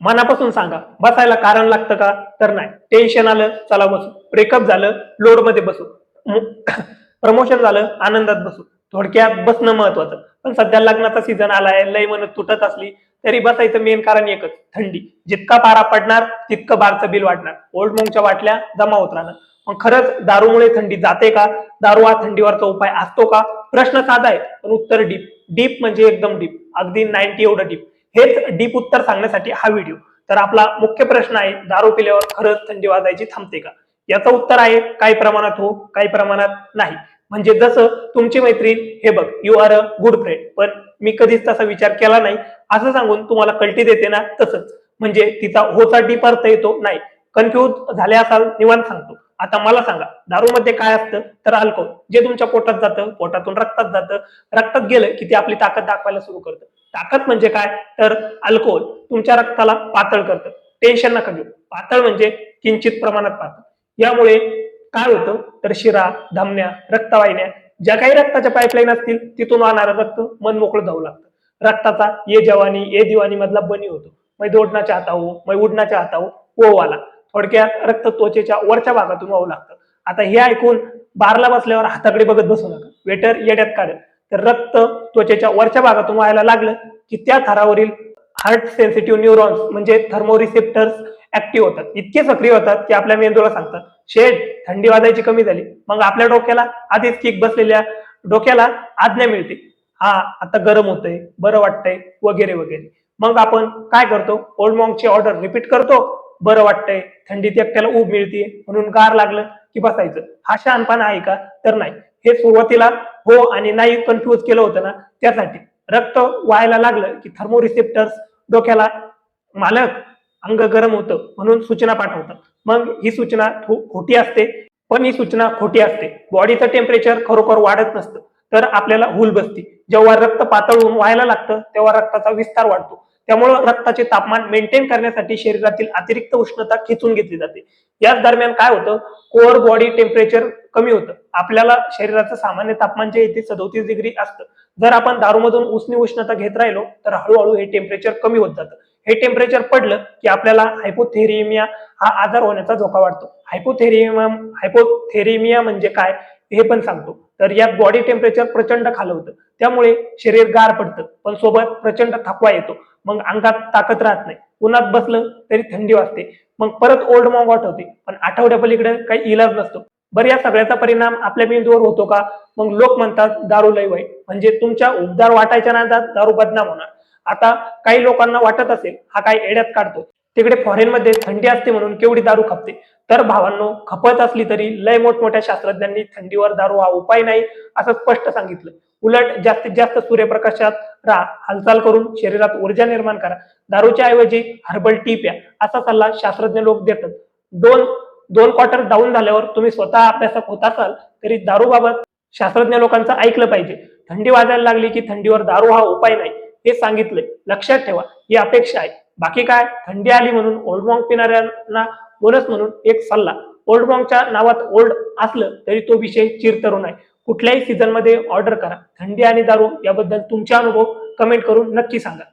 मनापासून सांगा बसायला कारण लागतं का? तर नाही. टेन्शन आलं चला बसू. ब्रेकअप झालं लोडमध्ये बसू प्रमोशन झालं आनंदात बसू. थोडक्यात बसणं महत्वाचं. पण सध्या लग्नाचा सीझन आलाय लय मन तुटत असली तरी बसायचं मेन कारण एकच थंडी. जितका पारा पडणार तितकं बारचं बिल वाढणार. ओल्ड मोंगच्या वाटल्या जमा होत राहणार. मग खरंच दारूमुळे थंडी जाते का? दारू हा थंडीवरचा उपाय असतो का? प्रश्न साधा आहे पण उत्तर डीप डीप म्हणजे एकदम डीप अगदी नाईन्टी एवढं डीप हेच डीप उत्तर सांगण्यासाठी हा व्हिडिओ. तर आपला मुख्य प्रश्न आहे दारू पिल्यावर खरंच थंडी वाजायची थांबते का? याचं उत्तर आहे काही प्रमाणात हो काही प्रमाणात नाही. म्हणजे जसं तुमची मैत्रीण हे बघ you are a good friend पण मी कधीच तसा विचार केला नाही. असं सांगून तुम्हाला कल्टी देते ना तसंच. म्हणजे तिचा होचा डीप अर्थ येतो? नाही. कन्फ्यूज झाले असाल निवांत सांगतो. आता मला सांगा दारूमध्ये काय असतं? तर अल्कोहोल जे तुमच्या पोटात जातं पोटातून रक्तात जातं. रक्तात गेलं की ते आपली ताकद दाखवायला सुरू करतं. ताकद म्हणजे काय? तर अल्कोहोल तुमच्या रक्ताला पातळ करतं. टेन्शन नका घेऊ. पातळ म्हणजे किंचित प्रमाणात पातळ. यामुळे काय होतं? तर शिरा धमन्या रक्तवाहिन्या ज्या काही रक्ताच्या पाईपलाईन असतील तिथून वाहणारं रक्त मन मोकळं जाऊ लागतं. रक्ताचा ये जवानी ये दिवाणी मधला बनी होतो. मै दोडण्याच्या हातावू मै उडण्याच्या हातावू ओ आला थोडक्यात रक्त त्वचेच्या वरच्या भागातून वाहू लागतं. आता हे ऐकून बारला बसल्यावर हाताकडे बघत बसू नका. वेटर येड्यात काढत तर रक्त त्वचेच्या वरच्या भागातून व्हायला लागलं की त्या थरावरील हार्ट सेन्सिटिव्ह न्यूरॉन्स म्हणजे थर्मोरिसेप्टर्स ऍक्टिव्ह होतात. इतके सक्रिय होतात की आपल्या मेंदूला सांगतात शेड थंडी वाजायची कमी झाली. मग आपल्या डोक्याला आधीच किक बसलेल्या डोक्याला आज्ञा मिळते. हा आता गरम होतंय बरं वाटतंय वगैरे वगैरे. मग आपण काय करतो? ओल्ड मॉंगची ऑर्डर रिपीट करतो. बरं वाटतंय. थंडीत एकट्याला ऊब मिळते म्हणून गार लागलं की बसायचं. हा शहाणपणा आहे का? तर नाही. हे सुरुवातीला हो आणि नाही कन्फ्युज केलं होतं ना त्यासाठी. रक्त व्हायला लागलं की थर्मोरिसेप्टर्स डोक्याला मालक अंग गरम होतं म्हणून सूचना पाठवतात. मग ही सूचना थो- खोटी असते पण ही सूचना खोटी असते. बॉडीचं टेम्परेचर खरोखर वाढत नसतं. तर आपल्याला हुल बसते. जेव्हा रक्त पातळून व्हायला लागतं तेव्हा रक्ताचा विस्तार वाढतो. त्यामुळे रक्ताचे तापमान मेंटेन करण्यासाठी शरीरातील अतिरिक्त उष्णता खेचून घेतली जाते. याच दरम्यान काय होतं? कोअर बॉडी टेम्परेचर कमी होतं. आपल्याला शरीराचं सामान्य तापमान जे येते सदोतीस डिग्री असतं. जर आपण दारूमधून उष्णी उष्णता घेत राहिलो तर हळूहळू हे टेम्परेचर कमी होत जातं. हे टेम्परेचर पडलं की आपल्याला हायपोथेरिमिया हा आजार होण्याचा धोका वाढतो. हायपोथेरिमिया हायपोथेरिमिया म्हणजे काय? हे पण सांगतो. तर यात बॉडी टेम्परेचर प्रचंड खाल होतं. त्यामुळे शरीर गार पडतं. पण सोबत प्रचंड थकवा येतो. मग अंगात ताकद राहत नाही. उन्हात बसलं तरी थंडी वाजते. मग परत ओल्ड मॉंग आठवते पण आठवड्या पलीकडे काही इलाज नसतो. बरं या सगळ्याचा परिणाम आपल्या मेंदूवर होतो का? मग लोक म्हणतात दारू लय वाईट. म्हणजे तुमच्या उबदार वाटायच्या नादात दारू बदनाम होणार. आता काही लोकांना वाटत असेल हा काय एड्यात काढतो. तिकडे फॉरेन मध्ये थंडी असते म्हणून केवढी दारू खपते. तर भावांनो खपत असली तरी लय मोठमोठ्या शास्त्रज्ञांनी थंडीवर दारू हा उपाय नाही असं स्पष्ट सांगितलं. उलट जास्तीत जास्त सूर्यप्रकाशात राहा हालचाल करून शरीरात ऊर्जा निर्माण करा. दारूच्या ऐवजी हर्बल टी प्या असा सल्ला शास्त्रज्ञ लोक देतात. दोन दोन क्वार्टर डाऊन झाल्यावर तुम्ही स्वतः अभ्यासक होत असाल तरी दारूबाबत शास्त्रज्ञ लोकांचं ऐकलं पाहिजे. थंडी वाजायला लागली की थंडीवर दारू हा उपाय नाही हे सांगितलंय. लक्षात ठेवा ही अपेक्षा आहे. बाकी काय? थंडी आली म्हणून ओल्ड मॉंग पिणाऱ्यांना बोनस म्हणून एक सल्ला. ओल्ड मॉंगच्या नावात ओल्ड असलं तरी तो विषय चिरतरुण आहे. कुठल्याही सीझनमध्ये ऑर्डर करा. थंडी आणि दारू याबद्दल तुमचे अनुभव कमेंट करून नक्की सांगा.